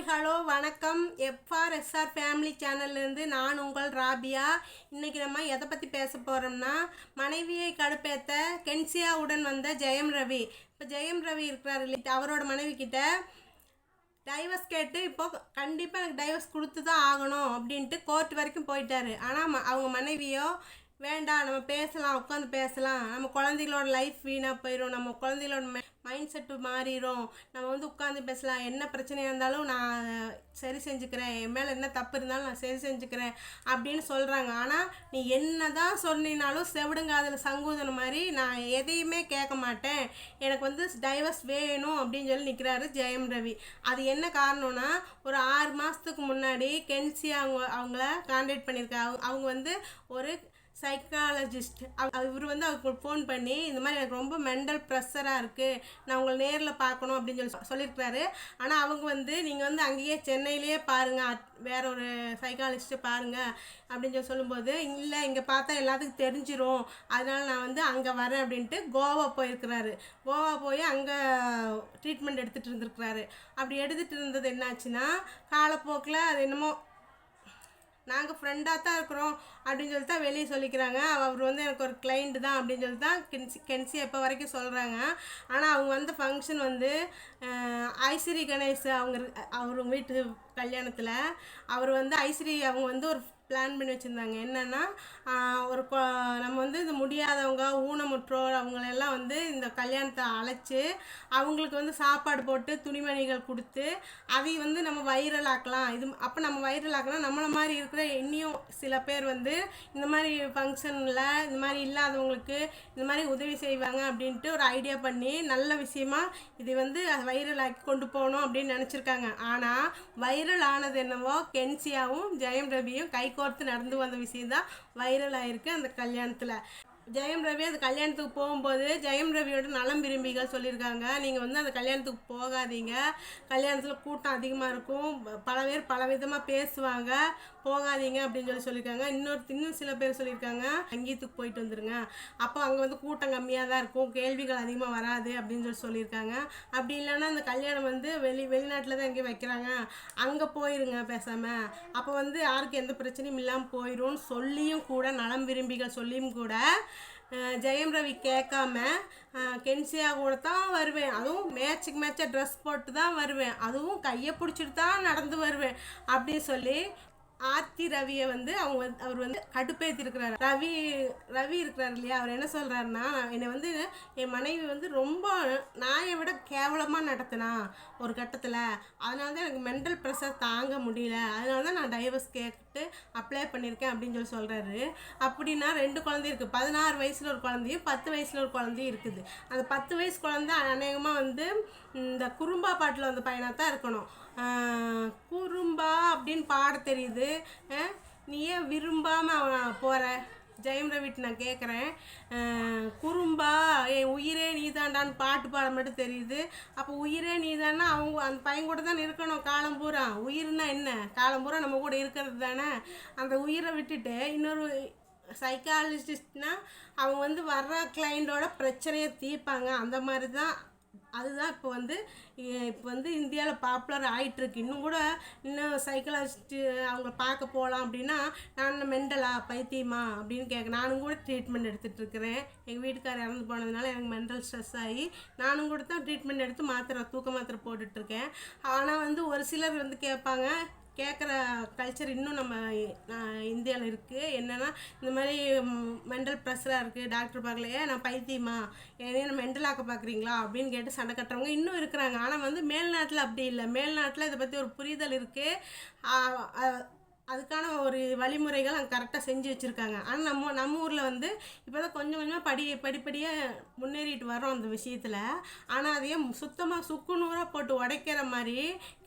Hi hello வணக்கம். எஃப்ஆர்எஸ்ஆர் family சேனல்லேருந்து நான் உங்கள் ராபியா. இன்றைக்கி நம்ம எதை பற்றி பேச போகிறோம்னா மனைவியை கடுப்பேற்ற கென்சியாவுடன் வந்த ஜெயம் ரவி. இப்போ ஜெயம் ரவி இருக்கிறார் இல்லையா? அவரோட மனைவி கிட்ட டைவர்ஸ் கேட்டு இப்போ கண்டிப்பாக எனக்கு டைவர்ஸ் கொடுத்து தான் ஆகணும் அப்படின்ட்டு கோர்ட் வரைக்கும் போயிட்டாரு. ஆனால் அவங்க மனைவியோ வேண்டாம் நம்ம பேசலாம் உட்காந்து பேசலாம். நம்ம குழந்தைகளோட லைஃப் வீணாக போயிடும் நம்ம குழந்தைகளோட மைண்ட் செட்டு மாறிடும் நம்ம வந்து உட்காந்து பேசலாம். என்ன பிரச்சனையாக இருந்தாலும் நான் சரி செஞ்சுக்கிறேன். என் மேலே என்ன தப்பு இருந்தாலும் நான் சரி செஞ்சுக்கிறேன் அப்படின்னு சொல்கிறாங்க ஆனால் நீ என்ன தான் சொன்னினாலும் செவிடுங்காதில் சங்கூதன மாதிரி நான் எதையுமே கேட்க மாட்டேன். எனக்கு வந்து டைவர்ஸ் வேணும் அப்படின்னு சொல்லி நிற்கிறாரு ஜெயம் ரவி. அது என்ன காரணம்னா ஒரு ஆறு மாதத்துக்கு முன்னாடி கென்சி அவங்க அவங்கள கான்டாக்ட் பண்ணியிருக்காங்க. அவங்க அவங்க வந்து ஒரு சைக்காலஜிஸ்ட் இவர் வந்து அவருக்கு ஃபோன் பண்ணி இந்த மாதிரி எனக்கு ரொம்ப மென்டல் ப்ரெஷராக இருக்குது நான் உங்களை நேரில் பார்க்கணும் அப்படின்னு சொல்லி சொல்லியிருக்கிறாரு. ஆனால் அவங்க வந்து நீங்கள் வந்து அங்கேயே சென்னையிலேயே பாருங்கள் வேற ஒரு சைக்காலஜிஸ்ட்டை பாருங்கள் அப்படின்னு சொல்லி சொல்லும்போது இல்லை இங்கே பார்த்தா எல்லாத்துக்கும் தெரிஞ்சிரும். அதனால் நான் வந்து அங்கே வரேன். அப்படின்ட்டு கோவா போயிருக்கிறாரு. கோவா போய் அங்கே ட்ரீட்மெண்ட் எடுத்துகிட்டு இருந்திருக்கிறாரு. அப்படி எடுத்துகிட்டு இருந்தது என்னாச்சுன்னா காலப்போக்கில் அது என்னமோ நாங்கள் ஃப்ரெண்டாக தான் இருக்கிறோம் அப்படின்னு சொல்லி தான் வெளியே சொல்லிக்கிறாங்க. அவர் வந்து எனக்கு ஒரு கிளைண்ட்டு தான் அப்படின்னு சொல்லி தான் கென்சி கென்சி எப்போ வரைக்கும் சொல்கிறாங்க ஆனால் அவங்க வந்த ஃபங்க்ஷன் வந்து ஐஸ்வரி கணேஷ் அவங்க அவர் வீட்டு கல்யாணத்தில் அவர் வந்து ஐஸ்வரி அவங்க வந்து ஒரு பிளான் பண்ணி வச்சுருந்தாங்க. என்னென்னா ஒரு நம்ம வந்து இந்த முடியாதவங்க ஊனமுற்றோர் அவங்களெல்லாம் வந்து இந்த கல்யாணத்தை அழைச்சி அவங்களுக்கு வந்து சாப்பாடு போட்டு துணிமணிகள் கொடுத்து அதை வந்து நம்ம வைரல் ஆக்கலாம். இது அப்போ நம்ம வைரல் ஆக்கலாம் நம்மளை மாதிரி இருக்கிற இன்னியும் சில பேர் வந்து இந்த மாதிரி ஃபங்க்ஷனில் இந்த மாதிரி இல்லாதவங்களுக்கு இந்த மாதிரி உதவி செய்வாங்க அப்படின்ட்டு ஒரு ஐடியா பண்ணி நல்ல விஷயமா இது வந்து வைரல் ஆக்கி கொண்டு போகணும் அப்படின்னு நினச்சிருக்காங்க. ஆனால் வைரல் ஆனது என்னவோ கென்சியாவும் ஜெயம் ரவியும் கை கோர்த்து நடந்து வந்த விஷயம் தான் வைரல் ஆயிருக்கு அந்த கல்யாணத்தில். ஜெயம் ரவி அந்த கல்யாணத்துக்கு போகும்போது ஜெயம் ரவியோட நலம் விரும்பிகள் சொல்லியிருக்காங்க. நீங்கள் வந்து அந்த கல்யாணத்துக்கு போகாதீங்க. கல்யாணத்தில் கூட்டம் அதிகமாக இருக்கும். பல பேர் பல விதமாக பேசுவாங்க. போகாதீங்க அப்படின்னு சொல்லி சொல்லியிருக்காங்க. இன்னொரு இன்னும் சில பேர் சொல்லியிருக்காங்க சங்கீத்துக்கு போயிட்டு வந்துருங்க. அப்போ அங்கே வந்து கூட்டம் கம்மியாக தான் இருக்கும். கேள்விகள் அதிகமாக வராது அப்படின்னு சொல்லி சொல்லியிருக்காங்க. அப்படி இல்லைன்னா அந்த கல்யாணம் வந்து வெளி வெளிநாட்டில் தான் எங்கேயும் வைக்கிறாங்க. அங்கே போயிருங்க பேசாமல் அப்போ வந்து யாருக்கு எந்த பிரச்சனையும் இல்லாமல் போயிடும்னு சொல்லியும் கூட நலம் விரும்பிகள் சொல்லியும் கூட ஜெயம் ரவி கேட்காம கென்சியா கூட தான் வருவேன். அதுவும் மேட்சுக்கு மேட்சாக ட்ரெஸ் போட்டு தான் வருவேன். அதுவும் கையை பிடிச்சிட்டு தான் நடந்து வருவேன் அப்படின்னு சொல்லி ஆர்த்தி ரவியை வந்து அவங்க அவர் வந்து கடுப்பேற்றிருக்கிறாரு ரவி ரவி இருக்கிறார் இல்லையா? அவர் என்ன சொல்கிறாருன்னா என்னை வந்து என் மனைவி வந்து ரொம்ப நாயை விட கேவலமாக நடத்தினா ஒரு கட்டத்தில். அதனால தான் எனக்கு மென்டல் ப்ரெஷர் தாங்க முடியல. அதனால தான் நான் டைவர்ஸ் கேட்டு அப்ளை பண்ணியிருக்கேன் அப்படின்னு சொல்லி சொல்கிறாரு அப்படின்னா ரெண்டு குழந்தையும் இருக்குது பதினாறு வயசில் ஒரு குழந்தையும் பத்து வயசில் ஒரு குழந்தையும் இருக்குது. அந்த பத்து வயசு குழந்தை அநேகமாக வந்து இந்த குறும்பா பாட்டில் வந்த பையனாக தான் இருக்கணும். குறும்பா அப்படின்னு பாட தெரியுது. நீ ஏன் விரும்பாமல் போகிற ஜெயம் ரவிட்டு நான் கேட்குறேன் குறும்பா என் உயிரே நீ தாண்டான்னு பாட்டு பாட மட்டும் தெரியுது. அப்போ உயிரே நீ அவங்க அந்த பையன் கூட தான் இருக்கணும் காலம் பூரா. உயிர்னா என்ன? காலம் பூரா நம்ம கூட இருக்கிறது தானே. அந்த உயிரை விட்டுட்டு இன்னொரு சைக்காலஜிஸ்ட்னா அவங்க வந்து வர்ற கிளைண்டோட பிரச்சனையை தீர்ப்பாங்க. அந்த மாதிரி தான் அதுதான் இப்போ வந்து இப்போ வந்து இந்தியாவில் பாப்புலர் ஆகிட்டுருக்கு இன்னும் கூட இன்னும் சைக்காலஜிஸ்ட்டு அவங்க பார்க்க போகலாம் அப்படின்னா நான் மெண்டலா பைத்தியமா அப்படின்னு கேட்க நானும் கூட ட்ரீட்மெண்ட் எடுத்துகிட்டு இருக்கிறேன் எங்கள் வீட்டுக்கார் இறந்து போனதுனால எனக்கு மென்டல் ஸ்ட்ரெஸ் ஆகி நானும் கூட தான் ட்ரீட்மெண்ட் எடுத்து மாத்திரை தூக்க மாத்திரை போட்டுட்ருக்கேன் ஆனால் வந்து ஒரு சிலர் வந்து கேட்பாங்க கேட்குற கல்ச்சர் இன்னும் நம்ம இந்தியாவில் இருக்குது என்னென்னா இந்த மாதிரி மென்டல் ப்ரெஷராக இருக்குது டாக்டர் பார்க்கலையே நான் பைத்தியமா? என்ன மென்டலாக்க பார்க்குறீங்களா அப்படின்னு கேட்டு சண்டை கட்டுறவங்க இன்னும் இருக்கிறாங்க. ஆனால் வந்து மேல்நாட்டில் அப்படி இல்லை. மேல்நாட்டில் இதை பற்றி ஒரு புரிதல் இருக்குது அதுக்கான ஒரு வழிமுறைகள் அங்கே கரெக்டாக செஞ்சு வச்சுருக்காங்க. ஆனால் நம்ம நம்ம ஊரில் வந்து இப்போ தான் கொஞ்சம் கொஞ்சமாக படி படிப்படியாக முன்னேறிட்டு வரோம் அந்த விஷயத்தில். ஆனால் அதையே சுத்தமாக சுக்குநூறாக போட்டு உடைக்கிற மாதிரி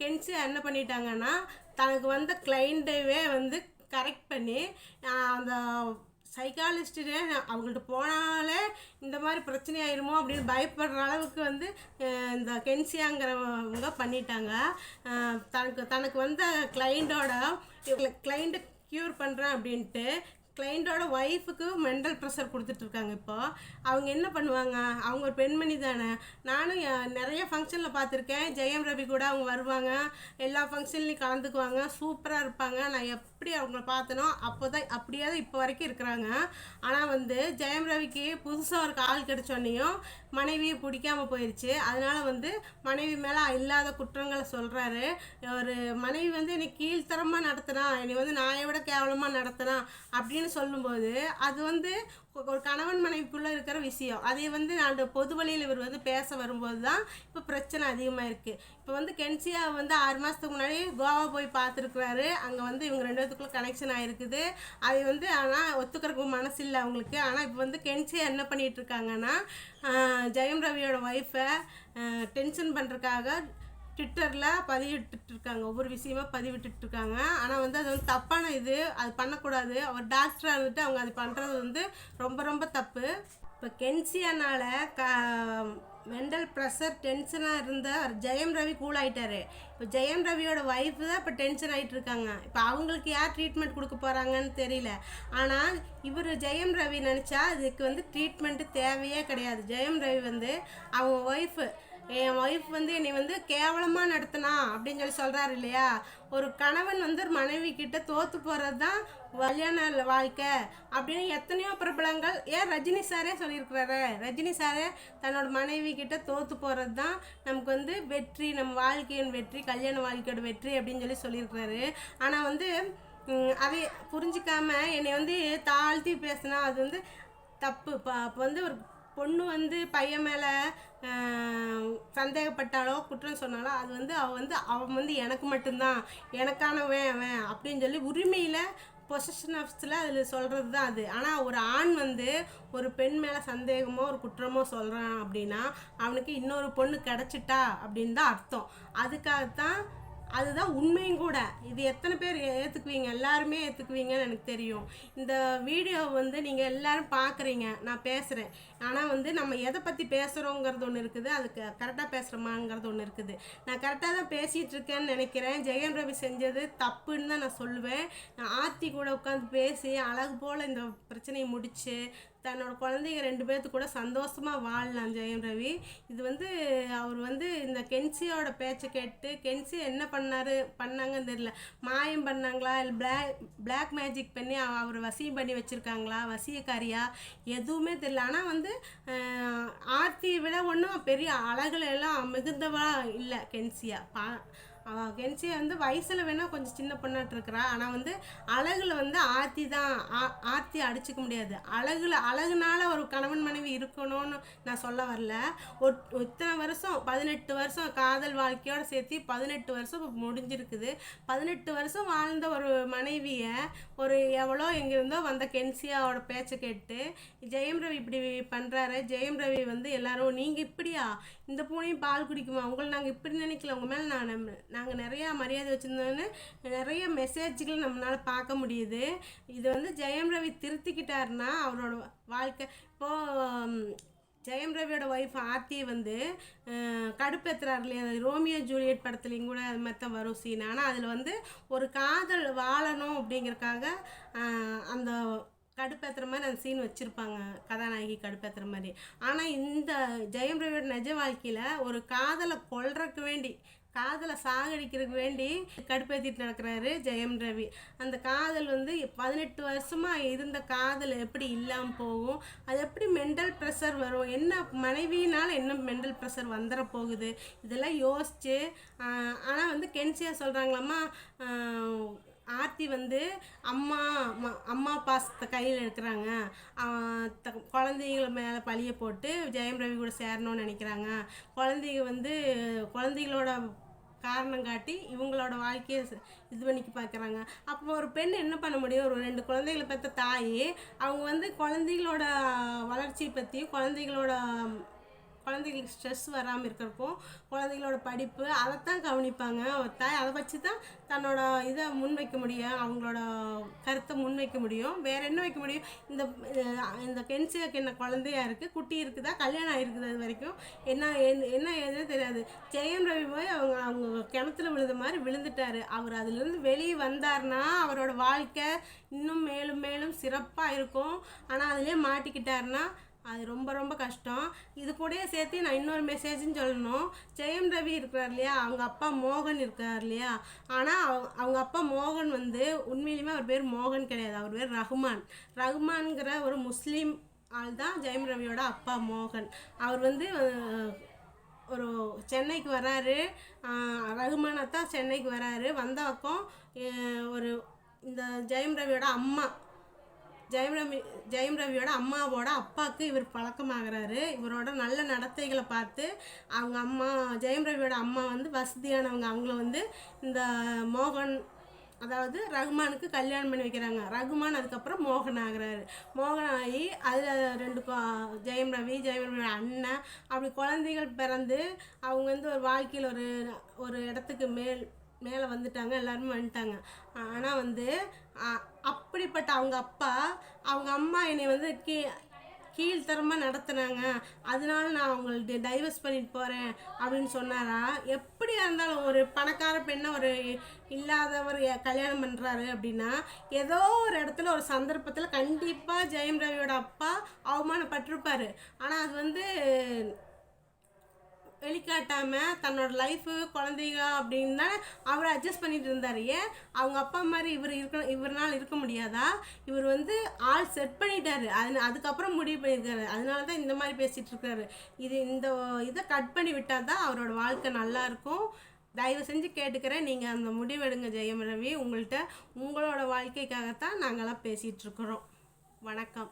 கென்சி என்ன பண்ணிட்டாங்கன்னா தனக்கு வந்த கிளைண்ட்டவே வந்து கரெக்ட் பண்ணி அந்த சைக்காலஜிஸ்டே அவங்கள்ட்ட போனாலே இந்த மாதிரி பிரச்சனை ஆயிருமோ அப்படின்னு பயப்படுற அளவுக்கு வந்து இந்த கென்சியாங்கிறவங்க பண்ணிட்டாங்க. தனக்கு தனக்கு வந்த கிளைண்டோட கிளைண்ட்டை க்யூர் பண்ணுறேன் அப்படின்ட்டு கிளைண்ட்டோட ஒய்ஃபுக்கு மென்டல் ப்ரெஷர் கொடுத்துட்ருக்காங்க இப்போ. அவங்க என்ன பண்ணுவாங்க? அவங்க ஒரு பெண்மணி தானே. நானும் நிறைய ஃபங்க்ஷனில் பார்த்துருக்கேன். ஜெயம் ரவி கூட அவங்க வருவாங்க. எல்லா ஃபங்க்ஷன்லையும் கலந்துக்குவாங்க. சூப்பராக இருப்பாங்க. நான் எப் எப்படி அவங்கள பார்த்தனோ அப்போ தான் அப்படியே தான் இப்போ வரைக்கும் இருக்கிறாங்க. ஆனால் வந்து ஜெயம் ரவிக்கு புதுசாக ஒரு கால் கிடைச்சோன்னையும் மனைவியை பிடிக்காம போயிடுச்சு அதனால் வந்து மனைவி மேலே இல்லாத குற்றங்களை சொல்கிறாரு ஒரு மனைவி வந்து என்னை கீழ்த்தரமாக நடத்தினா என்னை வந்து நாயை விட கேவலமாக நடத்தினா அப்படின்னு சொல்லும்போது அது வந்து ஒரு கணவன் மனைவிக்குள்ளே இருக்கிற விஷயம். அதை வந்து அந்த பொது வழியில் இவர் வந்து பேச வரும்போது தான் இப்போ பிரச்சனை அதிகமாக இருக்குது இப்போ வந்து கென்சியா வந்து ஆறு மாதத்துக்கு முன்னாடி கோவா போய் பார்த்துருக்குறாரு. அங்கே வந்து இவங்க ரெண்டு பேத்துக்குள்ள கனெக்ஷன் ஆகிருக்குது அதை வந்து ஆனால் ஒத்துக்கிறதுக்கு மனசு இல்லை அவங்களுக்கு. ஆனால் இப்போ வந்து கென்சியா என்ன பண்ணிகிட்டு இருக்காங்கன்னா ஜெயம் ரவியோட ஒய்ஃபை டென்ஷன் பண்ணுறதுக்காக ட்விட்டரில் பதிவிட்டுருக்காங்க இருக்காங்க ஒவ்வொரு விஷயமா பதிவிட்டுருக்காங்க ஆனால் வந்து அது வந்து தப்பான இது. அது பண்ணக்கூடாது. அவர் டாக்டராக இருந்துட்டு அவங்க அது பண்ணுறது வந்து ரொம்ப ரொம்ப தப்பு. இப்போ கென்சியானால் க மெண்டல் ப்ரெஷர் டென்ஷனாக இருந்த ஜெயம் ரவி கூல் ஆகிட்டாரு இப்போ ஜெயம் ரவியோட ஒய்ஃப் தான் இப்போ டென்ஷன் ஆகிட்டு இருக்காங்க இப்போ அவங்களுக்கு யார் ட்ரீட்மெண்ட் கொடுக்க போகிறாங்கன்னு தெரியல. ஆனால் இவர் ஜெயம் ரவி நினச்சா இதுக்கு வந்து ட்ரீட்மெண்ட்டு தேவையே கிடையாது. ஜெயம் ரவி வந்து அவங்க ஒய்ஃபு என் ஒய்ஃப் வந்து என்னை வந்து கேவலமாக நடத்தினா அப்படின்னு சொல்லி சொல்கிறாரு இல்லையா? ஒரு கணவன் வந்து ஒரு மனைவி கிட்ட தோற்று போகிறது தான் கல்யாண வாழ்க்கை அப்படின்னு எத்தனையோ பிரபலங்கள் ஏன் ரஜினி சாரே சொல்லியிருக்கிறாரு? ரஜினி சாரே தன்னோட மனைவி கிட்ட தோற்று போகிறது தான் நமக்கு வந்து வெற்றி நம்ம வாழ்க்கையின் வெற்றி கல்யாண வாழ்க்கையோட வெற்றி அப்படின்னு சொல்லி சொல்லியிருக்கிறாரு. ஆனால் வந்து அதை புரிஞ்சிக்காமல் என்னை வந்து தாழ்த்தி பேசினா அது வந்து தப்பு. இப்போ அப்போ வந்து ஒரு பொண்ணு வந்து பையன் மேலே சந்தேகப்பட்டாலோ குற்றம் சொன்னாலோ அது வந்து அவன் வந்து அவன் வந்து எனக்கு மட்டும்தான். எனக்கானவன் அவன் அப்படின்னு சொல்லி உரிமையில் பொசஷன் ஆஃப்ஸில் அதில் சொல்கிறது தான் அது. ஆனால் ஒரு ஆண் வந்து ஒரு பெண் மேலே சந்தேகமோ ஒரு குற்றமோ சொல்கிறான் அப்படின்னா அவனுக்கு இன்னொரு பொண்ணு கிடச்சிட்டா அப்படின்னு தான் அர்த்தம். அதுக்காகத்தான் அதுதான் உண்மையும் கூட. இது எத்தனை பேர் ஏற்றுக்குவீங்க எல்லாருமே ஏற்றுக்குவீங்கன்னு எனக்கு தெரியும். இந்த வீடியோ வந்து நீங்கள் எல்லாரும் பார்க்குறீங்க நான் பேசுகிறேன் ஆனால் வந்து நம்ம எதை பற்றி பேசுகிறோங்கிறது ஒன்று இருக்குது. அதுக்கு கரெக்டாக பேசுகிறோமாங்கிறது ஒன்று இருக்குது. நான் கரெக்டாக தான் பேசிகிட்டு இருக்கேன்னு நினைக்கிறேன். ஜெயம் ரவி செஞ்சது தப்புன்னு தான் நான் சொல்லுவேன். நான் ஆர்த்தி கூட உட்காந்து பேசி அழகு போல் இந்த பிரச்சனையை முடித்து தன்னோட குழந்தைங்க ரெண்டு பேர்த்து கூட சந்தோஷமாக வாழலாம் ஜெயம் ரவி. இது வந்து அவர் வந்து இந்த கென்சியோட பேச்சை கேட்டு கென்சி என்ன பண்ணாரு பண்ணாங்கன்னு தெரியல. மாயம் பண்ணாங்களா இல்லை பிளாக் பிளாக் மேஜிக் பண்ணி அவ- அவர் வசியம் பண்ணி வச்சுருக்காங்களா வசியக்காரியா எதுவுமே தெரியல. ஆனால் வந்து ஆர்த்தியை விட ஒன்றும் பெரிய அழகுல எல்லாம் மிகுந்தவா இல்லை கென்சியா. பா அவள் கென்சி வந்து வயசில் வேணால் கொஞ்சம் சின்ன பொண்ணாட்டு இருக்கிறா. ஆனால் வந்து அழகில் வந்து ஆர்த்தி தான் ஆ- ஆர்த்தி அடிச்சுக்க முடியாது. அழகில் அழகுனால ஒரு கணவன் மனைவி இருக்கணும்னு நான் சொல்ல வரல. ஒட்- இத்தனை வருஷம் பதினெட்டு வருஷம் காதல் வாழ்க்கையோட சேர்த்து பதினெட்டு வருஷம் இப்போ முடிஞ்சிருக்குது. பதினெட்டு வருஷம் வாழ்ந்த ஒரு மனைவியை ஒரு எவ்வளோ எங்கேருந்தோ வந்த கென்சியாவோட பேச்சை கேட்டு ஜெயம் ரவி இப்படி பண்ணுறாரு ஜெயம் ரவி வந்து எல்லாரும் நீங்கள் இப்படியா? இந்த பூனையும் பால் குடிக்குமா? உங்களை நாங்கள் இப்படி நினைக்கல. உங்கள் மேலே நான் நாங்கள் நிறையா மரியாதை வச்சுருந்தோன்னு நிறைய மெசேஜ்களை நம்மளால் பார்க்க முடியுது. இது வந்து ஜெயம் ரவி திருத்திக்கிட்டாருன்னா அவரோட வாழ்க்கை இப்போது ஜெயம் ரவியோட ஒய்ஃப் ஆர்த்தி வந்து கடுப்பேற்றுறாரு இல்லையா? ரோமியோ ஜூலியட் படத்துலையும் கூட அது மாதிரி தான் வரும் சீன் ஆனால் அதில் வந்து ஒரு காதல் வாழணும் அப்படிங்கறக்காக அந்த கடுப்பேற்றுற மாதிரி அந்த சீன் வச்சுருப்பாங்க. கதாநாயகி கடுப்பேற்றுற மாதிரி. ஆனால் இந்த ஜெயம் ரவியோட நிஜ வாழ்க்கையில் ஒரு காதலை கொல்றதுக்கு வேண்டி காதலை சாகடிக்கிறதுக்கு வேண்டி கடுப்பேற்றிட்டு நடக்கிறாரு ஜெயம் ரவி. அந்த காதல் வந்து பதினெட்டு வருஷமாக இருந்த காதல் எப்படி இல்லாமல் போகும்? அது எப்படி மென்டல் ப்ரெஷர் வரும்? என்ன மனைவியினால் என்ன மென்டல் ப்ரெஷர் வந்துட போகுது? இதெல்லாம் யோசிச்சு ஆனால் வந்து கென்சியா சொல்கிறாங்களாம்மா ஆர்த்தி வந்து அம்மா ம- அம்மா பாசத்தை கையில் எடுக்கிறாங்க. த குழந்தைங்கள மேலே பழிய போட்டு ஜெயம் ரவி கூட சேரணும்னு நினைக்கிறாங்க. குழந்தைங்க வந்து குழந்தைகளோட காரணம் காட்டி இவங்களோட வாழ்க்கையை இது பண்ணிக்கு பார்க்குறாங்க அப்போ ஒரு பெண் என்ன பண்ண முடியும்? ஒரு ரெண்டு குழந்தைகளை பெற்ற தாய் அவங்க வந்து குழந்தைகளோட வளர்ச்சியை பற்றியும் குழந்தைகளோட குழந்தைகளுக்கு ஸ்ட்ரெஸ் வராமல் இருக்கிறப்போ குழந்தைகளோட படிப்பு அதைத்தான் கவனிப்பாங்க. ஒரு தாய் அதை வச்சு தான் தன்னோட இதை முன்வைக்க முடியும் அவங்களோட கருத்தை முன்வைக்க முடியும். வேறு என்ன வைக்க முடியும்? இந்த இந்த கென்சியாக்கு என்ன குழந்தையா இருக்குது குட்டி இருக்குதா கல்யாணம் ஆகிருக்குது அது வரைக்கும்? என்ன என்ன- என்ன ஏதுன்னு தெரியாது. ஜெயம் ரவி போய் அவங்க அவங்க கிணத்துல விழுந்த மாதிரி விழுந்துட்டாரு. அவர் அதுலேருந்து வெளியே வந்தார்னா அவரோட வாழ்க்கை இன்னும் மேலும் மேலும் சிறப்பாக இருக்கும். ஆனால் அதுலேயே மாட்டிக்கிட்டாருன்னா அது ரொம்ப ரொம்ப கஷ்டம். இது கூடயே சேர்த்து நான் இன்னொரு மெசேஜ்னு சொல்லணும். ஜெயம் ரவி இருக்கிறார் இல்லையா? அவங்க அப்பா மோகன் இருக்கார் இல்லையா? ஆனால் அவங்க அப்பா மோகன் வந்து உண்மையிலுமே அவர் பேர் மோகன் கிடையாது. அவர் பேர் ரஹ்மான் ரஹ்மான்கிற ஒரு முஸ்லீம் ஆள் தான் ஜெயம் ரவியோட அப்பா மோகன். அவர் வந்து ஒரு சென்னைக்கு வராரு. ரகுமானத்தான் சென்னைக்கு வராரு. வந்த பக்கம் ஒரு இந்த ஜெயம் ரவியோட அம்மா ஜெயம் ரவி ஜெயம் ரவியோட அம்மாவோட அப்பாவுக்கு இவர் பழக்கமாகிறாரு. இவரோட நல்ல நடத்தைகளை பார்த்து அவங்க அம்மா ஜெயம் ரவியோட அம்மா வந்து வசதியானவங்க. அவங்கள வந்து இந்த மோகன் அதாவது ரகுமானுக்கு கல்யாணம் பண்ணி வைக்கிறாங்க. ரகுமான் அதுக்கப்புறம் மோகன் ஆகிறாரு. மோகன் ஆகி அதில் ரெண்டு ஜெயம் ரவி ஜெயம் ரவியோட அண்ணன். அப்படி குழந்தைகள் பிறந்து அவங்க வந்து ஒரு வாழ்க்கையில் ஒரு ஒரு இடத்துக்கு மேல் மேலே வந்துட்டாங்க எல்லாருமே வந்துட்டாங்க. ஆனால் வந்து அப்படிப்பட்ட அவங்க அப்பா அவங்க அம்மா என்னை வந்து கீ கீழ்த்தரமாக நடத்துனாங்க. அதனால நான் அவங்கள்ட்ட டைவர்ஸ் பண்ணிட்டு போகிறேன் அப்படின்னு சொன்னாரா? எப்படியா இருந்தாலும் ஒரு பணக்கார பெண்ணை ஒரு இல்லாதவர் கல்யாணம் பண்ணுறாரு அப்படின்னா ஏதோ ஒரு இடத்துல ஒரு சந்தர்ப்பத்தில் கண்டிப்பாக ஜெயம் ரவியோட அப்பா அவமானப்பட்டிருப்பார். ஆனால் அது வந்து வெளிக்காட்டாமல் தன்னோட லைஃபு குழந்தைங்க அப்படின்னு தான் அவர் அட்ஜஸ்ட் பண்ணிட்டு இருந்தார். ஏன்? அவங்க அப்பா மாதிரி இவர் இருக்க இவரால் இருக்க முடியாதா? இவர் வந்து ஆள் செட் பண்ணிட்டாரு. அது அதுக்கப்புறம் முடிவு பண்ணியிருக்காரு. அதனால தான் இந்த மாதிரி பேசிகிட்டு இருக்காரு. இது இந்த இதை கட் பண்ணி விட்டால் தான் அவரோட வாழ்க்கை நல்லா இருக்கும். தயவு செஞ்சு கேட்டுக்கிறேன். நீங்கள் அந்த முடிவெடுங்க ஜெயம் ரவி. உங்கள்கிட்ட உங்களோட வாழ்க்கைக்காகத்தான் நாங்களாம் பேசிகிட்டு இருக்கிறோம். வணக்கம்.